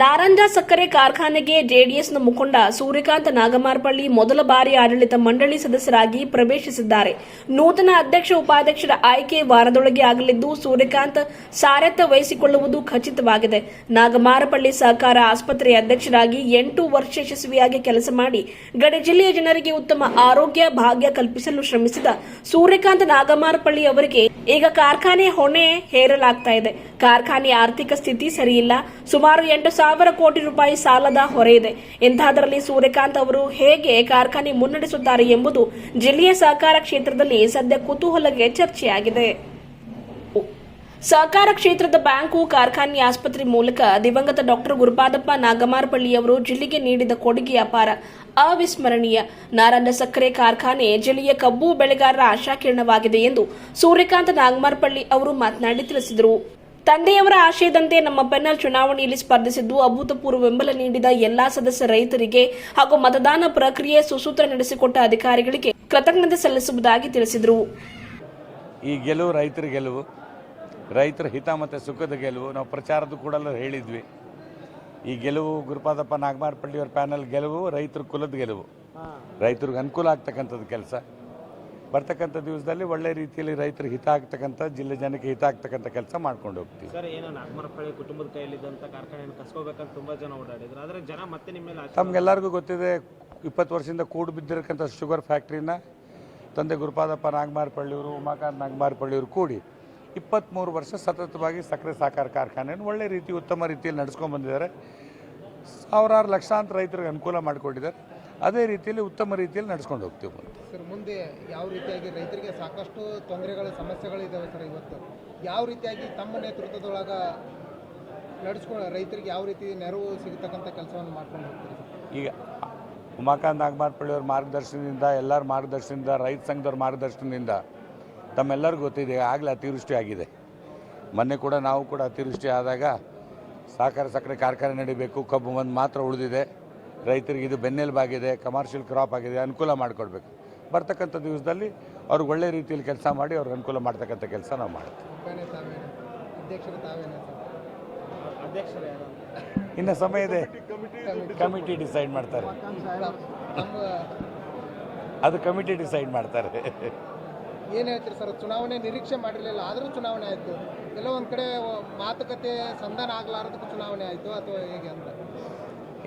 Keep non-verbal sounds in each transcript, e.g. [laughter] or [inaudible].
ನಾರಂಜ ಸಕ್ಕರೆ ಕಾರ್ಖಾನೆಗೆ ಜೆಡಿಎಸ್ನ ಮುಖಂಡ ಸೂರ್ಯಕಾಂತ್ ನಾಗಮಾರ್ಪಳ್ಳಿ ಮೊದಲ ಬಾರಿ ಆಡಳಿತ ಮಂಡಳಿ ಸದಸ್ಯರಾಗಿ ಪ್ರವೇಶಿಸಿದ್ದಾರೆ. ನೂತನ ಅಧ್ಯಕ್ಷ ಉಪಾಧ್ಯಕ್ಷರ ಆಯ್ಕೆ ವಾರದೊಳಗೆ ಆಗಲಿದ್ದು, ಸೂರ್ಯಕಾಂತ್ ಸಾರಥ್ಯ ವಹಿಸಿಕೊಳ್ಳುವುದು ಖಚಿತವಾಗಿದೆ. ನಾಗಮಾರಪಳ್ಳಿ ಸಹಕಾರ ಆಸ್ಪತ್ರೆಯ ಅಧ್ಯಕ್ಷರಾಗಿ ಎಂಟು ವರ್ಷ ಯಶಸ್ವಿಯಾಗಿ ಕೆಲಸ ಮಾಡಿ, ಗಡಿ ಜಿಲ್ಲೆಯ ಜನರಿಗೆ ಉತ್ತಮ ಆರೋಗ್ಯ, ಭಾಗ್ಯ ಕಲ್ಪಿಸಲು ಶ್ರಮಿಸಿದ ಸೂರ್ಯಕಾಂತ್ ನಾಗಮಾರಪಳ್ಳಿ ಅವರಿಗೆ ಈಗ ಕಾರ್ಖಾನೆ ಹೊಣೆ ಹೇರಲಾಗ್ತಾ ಇದೆ. ಕಾರ್ಖಾನೆ ಆರ್ಥಿಕ ಸ್ಥಿತಿ ಸರಿಯಿಲ್ಲ. ಸುಮಾರು ಎಂಟು ಸಾವಿರ ಕೋಟಿ ರೂಪಾಯಿ ಸಾಲದ ಹೊರೆ ಇದೆ. ಇಂತಹದರಲ್ಲಿ ಸೂರ್ಯಕಾಂತ್ ಅವರು ಹೇಗೆ ಕಾರ್ಖಾನೆ ಮುನ್ನಡೆಸುತ್ತಾರೆ ಎಂಬುದು ಜಿಲ್ಲೆಯ ಸಹಕಾರ ಕ್ಷೇತ್ರದಲ್ಲಿ ಸದ್ಯ ಕುತೂಹಲಕ್ಕೆ ಚರ್ಚೆಯಾಗಿದೆ. ಸಹಕಾರ ಕ್ಷೇತ್ರದ ಬ್ಯಾಂಕು, ಕಾರ್ಖಾನೆ ಆಸ್ಪತ್ರೆ ಮೂಲಕ ದಿವಂಗತ ಡಾಕ್ಟರ್ ಗುರುಪಾದಪ್ಪ ನಾಗಮಾರಪಳ್ಳಿಯವರು ಜಿಲ್ಲೆಗೆ ನೀಡಿದ ಕೊಡುಗೆ ಅಪಾರ ಅವಿಸ್ಮರಣೀಯ. ನಾರಾಯಣ ಸಕ್ಕರೆ ಕಾರ್ಖಾನೆ ಜಿಲ್ಲೆಯ ಕಬ್ಬು ಬೆಳೆಗಾರರ ಆಶಾಕಿರಣವಾಗಿದೆ ಎಂದು ಸೂರ್ಯಕಾಂತ್ ನಾಗಮಾರಪಳ್ಳಿ ಅವರು ಮಾತನಾಡಿ ತಿಳಿಸಿದರು. ತಂದೆಯವರ ಆಶಯದಂತೆ ನಮ್ಮ ಪೆನಲ್ ಚುನಾವಣೆಯಲ್ಲಿ ಸ್ಪರ್ಧಿಸಿದ್ದು ಅಭೂತಪೂರ್ವ ಬೆಂಬಲ ನೀಡಿದ ಎಲ್ಲಾ ಸದಸ್ಯ ರೈತರಿಗೆ ಹಾಗೂ ಮತದಾನ ಪ್ರಕ್ರಿಯೆ ಸುಸೂತ್ರ ನಡೆಸಿಕೊಟ್ಟ ಅಧಿಕಾರಿಗಳಿಗೆ ಕೃತಜ್ಞತೆ ಸಲ್ಲಿಸುವುದಾಗಿ ತಿಳಿಸಿದರು. ಈ ಗೆಲುವು ರೈತರ ಗೆಲುವು ರೈತರ ಹಿತ ಮತ್ತು ಸುಖದ ಗೆಲುವು ನಾವು ಪ್ರಚಾರದ ಕೂಡ ಹೇಳಿದ್ವಿ. ಈ ಗೆಲುವು ಗುರುಪಾದಪ್ಪ ನಾಗಮಾರಪಳ್ಳಿಯವ್ರ ಪ್ಯಾನಲ್ ಗೆಲುವು ರೈತರ ಕುಲದ ಗೆಲುವು. ರೈತರಿಗೆ ಅನುಕೂಲ ಆಗ್ತಕ್ಕಂಥದ್ದು ಕೆಲಸ. ಬರ್ತಕ್ಕಂಥ ದಿವಸದಲ್ಲಿ ಒಳ್ಳೆ ರೀತಿಯಲ್ಲಿ ರೈತರಿಗೆ ಹಿತ ಆಗ್ತಕ್ಕಂಥ ಜಿಲ್ಲೆ ಜನಕ್ಕೆ ಹಿತ ಆಗ್ತಕ್ಕಂಥ ಕೆಲಸ ಮಾಡ್ಕೊಂಡು ಹೋಗ್ತೀವಿ. ಸರ್ ಏನೋ ನಾಗಮರಪಳ್ಳಿ ಕುಟುಂಬದ ಕೈಯಲ್ಲಿದ್ದಂಥ ಕಾರ್ಖಾನೆಯನ್ನು ಕಸ್ಕೋಬೇಕಂತ ತುಂಬ ಜನ ಓಡಾಡಿದ್ರು. ಆದರೆ ಜನ ಮತ್ತೆ ನಿಮ್ಮ ಮೇಲೆ ತಮ್ಗೆಲ್ಲರಿಗೂ ಗೊತ್ತಿದೆ ಇಪ್ಪತ್ತು ವರ್ಷದಿಂದ ಕೂಡು ಬಿದ್ದಿರಕ್ಕಂಥ ಶುಗರ್ ಫ್ಯಾಕ್ಟ್ರಿನ ತಂದೆ ಗುರುಪಾದಪ್ಪ ನಾಗಮಾರಪಳ್ಳಿಯವರು ಉಮಾಕಾಂತ್ ನಾಗಮಾರಪಳ್ಳಿಯವರು ಕೂಡಿ ಇಪ್ಪತ್ತ್ಮೂರು ವರ್ಷ ಸತತವಾಗಿ ಸಕ್ಕರೆ ಸಾಕಾರ ಕಾರ್ಖಾನೆಯನ್ನು ಒಳ್ಳೆ ರೀತಿ ಉತ್ತಮ ರೀತಿಯಲ್ಲಿ ನಡೆಸ್ಕೊಂಡು ಬಂದಿದ್ದಾರೆ. ಸಾವಿರಾರು ಲಕ್ಷಾಂತರ ರೈತರಿಗೆ ಅನುಕೂಲ ಮಾಡಿಕೊಟ್ಟಿದ್ದಾರೆ ಅದೇ ರೀತಿಯಲ್ಲಿ ಉತ್ತಮ ರೀತಿಯಲ್ಲಿ ನಡೆಸ್ಕೊಂಡು ಹೋಗ್ತೀವಿ ಸರ್ ಮುಂದೆ ಯಾವ ರೀತಿಯಾಗಿ ರೈತರಿಗೆ ಸಾಕಷ್ಟು ತೊಂದರೆಗಳು ಸಮಸ್ಯೆಗಳಿದ್ದಾವೆ ಸರ್ ಇವತ್ತು? ಯಾವ ರೀತಿಯಾಗಿ ತಮ್ಮ ನೇತೃತ್ವದೊಳಗ ನಡೆಸ್ಕೊಂಡು ರೈತರಿಗೆ ಯಾವ ರೀತಿ ನೆರವು ಸಿಗತಕ್ಕಂಥ ಕೆಲಸವನ್ನು ಮಾಡ್ಕೊಂಡು ಹೋಗ್ತೀರಿ ಈಗ ಉಮಾಕಾಂತ್ ನಾಗಮಾರಪಳ್ಳಿಯವ್ರ ಮಾರ್ಗದರ್ಶನದಿಂದ ಎಲ್ಲರ ಮಾರ್ಗದರ್ಶನದಿಂದ ರೈತ ಸಂಘದವ್ರ ಮಾರ್ಗದರ್ಶನದಿಂದ ತಮ್ಮೆಲ್ಲರಿಗೂ ಗೊತ್ತಿದೆ ಆಗಲೇ ಅತಿವೃಷ್ಟಿ ಆಗಿದೆ ಮೊನ್ನೆ ಕೂಡ ನಾವು ಕೂಡ ಅತಿವೃಷ್ಟಿ ಆದಾಗ ಸಹಕಾರ ಸಕ್ಕರೆ ಕಾರ್ಖಾನೆ ನಡಿಬೇಕು ಕಬ್ಬು ಒಂದು ಮಾತ್ರ ಉಳಿದಿದೆ. ರೈತರಿಗೆ ಇದು ಬೆನ್ನೆಲುಬಾಗಿದೆ ಕಮರ್ಷಿಯಲ್ ಕ್ರಾಪ್ ಆಗಿದೆ ಅನುಕೂಲ ಮಾಡಿಕೊಡ್ಬೇಕು. ಬರ್ತಕ್ಕಂಥ ದಿವಸದಲ್ಲಿ ಅವ್ರಿಗೆ ಒಳ್ಳೆ ರೀತಿಯಲ್ಲಿ ಕೆಲಸ ಮಾಡಿ ಅವ್ರಿಗೆ ಅನುಕೂಲ ಮಾಡ್ತಕ್ಕಂಥ ಕೆಲಸ ನಾವು ಮಾಡ್ತೀವಿ. ಇನ್ನು ಸಮಯ ಇದೆ. ಕಮಿಟಿ ಡಿಸೈಡ್ ಮಾಡ್ತಾರೆ. ಅದು ಕಮಿಟಿ ಡಿಸೈಡ್ ಮಾಡ್ತಾರೆ. [laughs] ಏನು ಹೇಳ್ತೀರಿ ಸರ್? ಚುನಾವಣೆ ನಿರೀಕ್ಷೆ ಮಾಡಿರಲಿಲ್ಲ, ಆದರೂ ಚುನಾವಣೆ ಆಯಿತು. ಕೆಲವೊಂದು ಕಡೆ ಮಾತುಕತೆ ಸಂಧಾನ ಆಗಲಾರದಕ್ಕೂ ಚುನಾವಣೆ ಆಯಿತು, ಅಥವಾ ಹೇಗೆ ಅಂತ?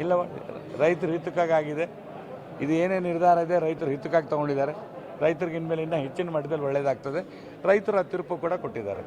ಇಲ್ಲ, ರೈತರ ಹಿತಕ್ಕಾಗಿ ಆಗಿದೆ. ಇದು ಏನೇ ನಿರ್ಧಾರ ಇದೆ, ರೈತರು ಹಿತಕ್ಕಾಗಿ ತಗೊಂಡಿದ್ದಾರೆ. ರೈತರಿಗೆ ಇನ್ಮೇಲೆ ಇನ್ನೂ ಹೆಚ್ಚಿನ ಮಟ್ಟದಲ್ಲಿ ಒಳ್ಳೆಯದಾಗ್ತದೆ ರೈತರು ಆ ಕೂಡ ಕೊಟ್ಟಿದ್ದಾರೆ.